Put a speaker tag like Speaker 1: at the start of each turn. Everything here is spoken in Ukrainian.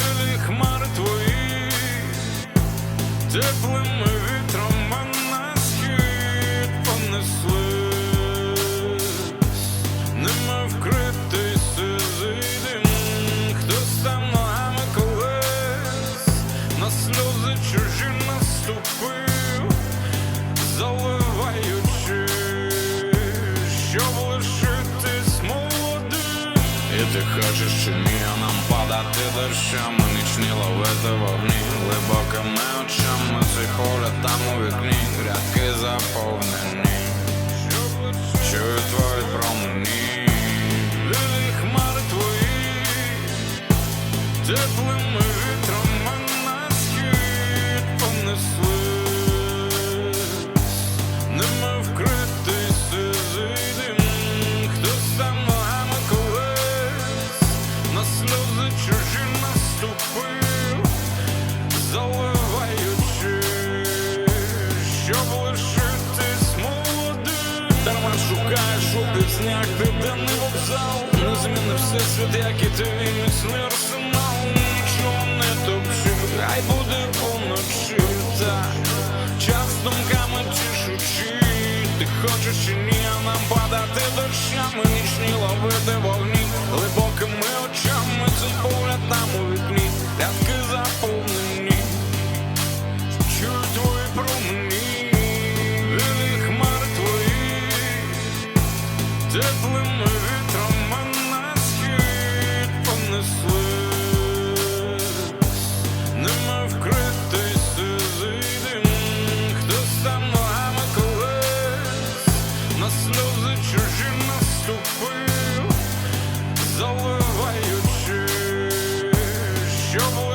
Speaker 1: білі хмари твої, теплими вітрами на схід понеслись, нема вкритий сизий хтось там ногами колись, на сльози чужі наступив, заливаючи, щоб лишитись молодим. І ти хочеш чи ні, а падати дощами, нічні ловити вогні, глибокими очами, цей погляд там у вікні, рядки заповнені, чую твої промені, білі хмари твої, теплими сльози чужі наступив, заливаючи, щоб лишитись молодим. Дарма шукаєш у піснях південний вокзал, не змінив всесвіт, як і ти міцний арсенал, нічого не топчи, хай буде поночі, так час думками ти хочеш чи ні, а нам падати дощами, нічні ловити вогні, теплими вітрами на схід понеслись, нема вкритий сизий дим, хтось ногами на сльози чужі наступив, заливаючи, щоб